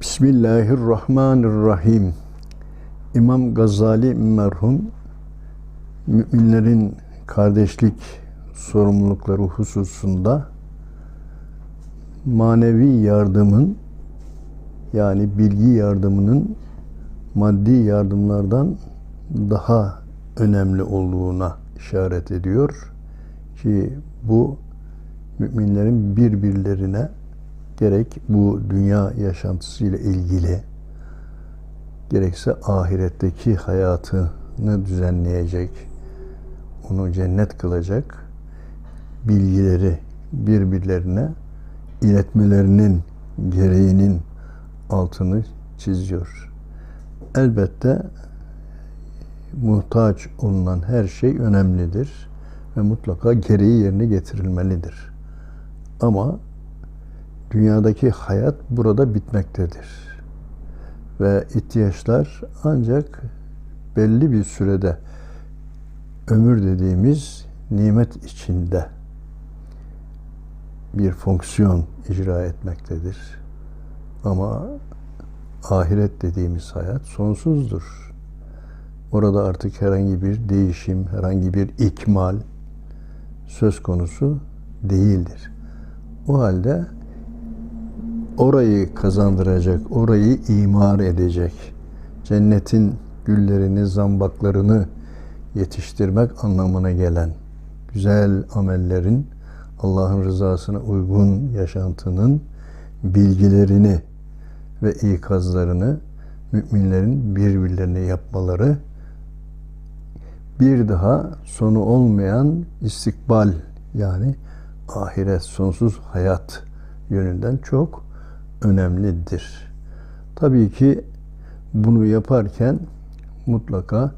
Bismillahirrahmanirrahim. İmam Gazali merhum müminlerin kardeşlik sorumlulukları hususunda manevi yardımın yani bilgi yardımının maddi yardımlardan daha önemli olduğuna işaret ediyor ki bu müminlerin birbirlerine gerek bu dünya yaşantısıyla ilgili gerekse ahiretteki hayatını düzenleyecek, onu cennet kılacak bilgileri birbirlerine iletmelerinin gereğinin altını çiziyor. Elbette muhtaç olunan her şey önemlidir ve mutlaka gereği yerine getirilmelidir. Ama dünyadaki hayat burada bitmektedir. Ve ihtiyaçlar ancak belli bir sürede ömür dediğimiz nimet içinde bir fonksiyon icra etmektedir. Ama ahiret dediğimiz hayat sonsuzdur. Orada artık herhangi bir değişim, herhangi bir ikmal söz konusu değildir. O halde orayı kazandıracak, orayı imar edecek, cennetin güllerini, zambaklarını yetiştirmek anlamına gelen güzel amellerin, Allah'ın rızasına uygun yaşantının bilgilerini ve ikazlarını müminlerin birbirlerine yapmaları bir daha sonu olmayan istikbal yani ahiret sonsuz hayat yönünden çok önemlidir. Tabii ki bunu yaparken mutlaka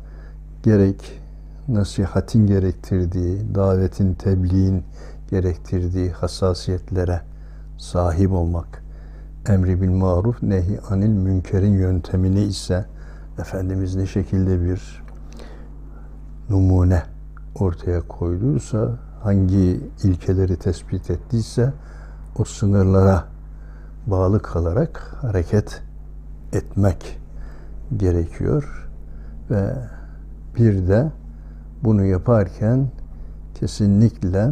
gerek nasihatin gerektirdiği, davetin, tebliğin gerektirdiği hassasiyetlere sahip olmak, emri bil maruf, nehi anil münkerin yöntemini ise Efendimiz ne şekilde bir numune ortaya koyduysa, hangi ilkeleri tespit ettiyse o sınırlara bağlı kalarak hareket etmek gerekiyor ve bir de bunu yaparken kesinlikle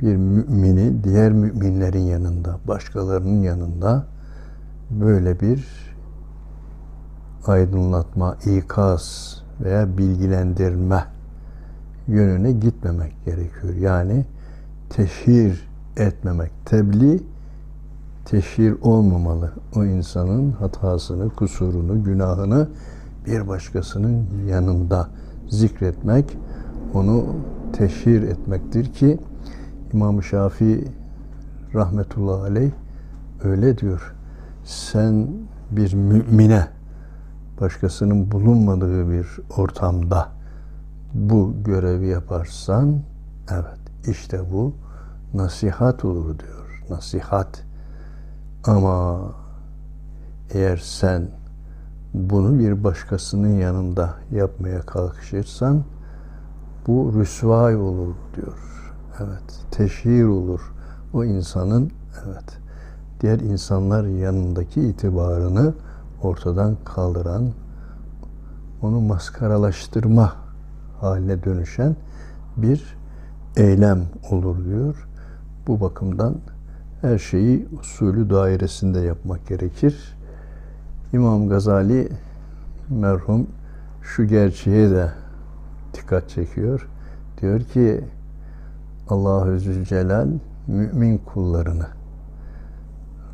bir mümini diğer müminlerin yanında, başkalarının yanında böyle bir aydınlatma, ikaz veya bilgilendirme yönüne gitmemek gerekiyor. Yani teşhir etmemek, tebliğ teşhir olmamalı. O insanın hatasını, kusurunu, günahını bir başkasının yanında zikretmek, onu teşhir etmektir ki İmam Şafii rahmetullahi aleyh öyle diyor. Sen bir mümine başkasının bulunmadığı bir ortamda bu görevi yaparsan evet işte bu nasihat olur diyor. Nasihat. Ama eğer sen bunu bir başkasının yanında yapmaya kalkışırsan bu rüsvay olur diyor. Evet, teşhir olur. O insanın evet diğer insanlar yanındaki itibarını ortadan kaldıran, onu maskaralaştırma haline dönüşen bir eylem olur diyor. Bu bakımdan her şeyi usulü dairesinde yapmak gerekir. İmam Gazali merhum şu gerçeğe de dikkat çekiyor. Diyor ki Allahü Zülcelal mümin kullarını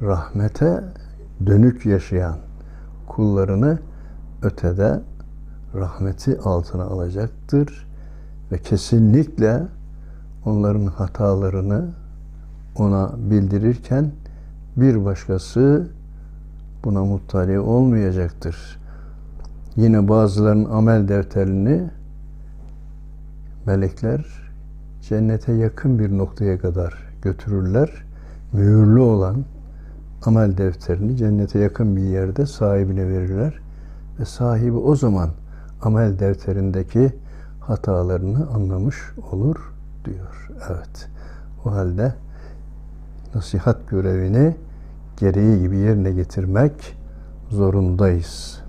rahmete dönük yaşayan kullarını ötede rahmeti altına alacaktır ve kesinlikle onların hatalarını ona bildirirken bir başkası buna muttali olmayacaktır. Yine bazılarının amel defterini melekler cennete yakın bir noktaya kadar götürürler. Mühürlü olan amel defterini cennete yakın bir yerde sahibine verirler. Ve sahibi o zaman amel defterindeki hatalarını anlamış olur diyor. Evet. O halde nasihat görevini gereği gibi yerine getirmek zorundayız.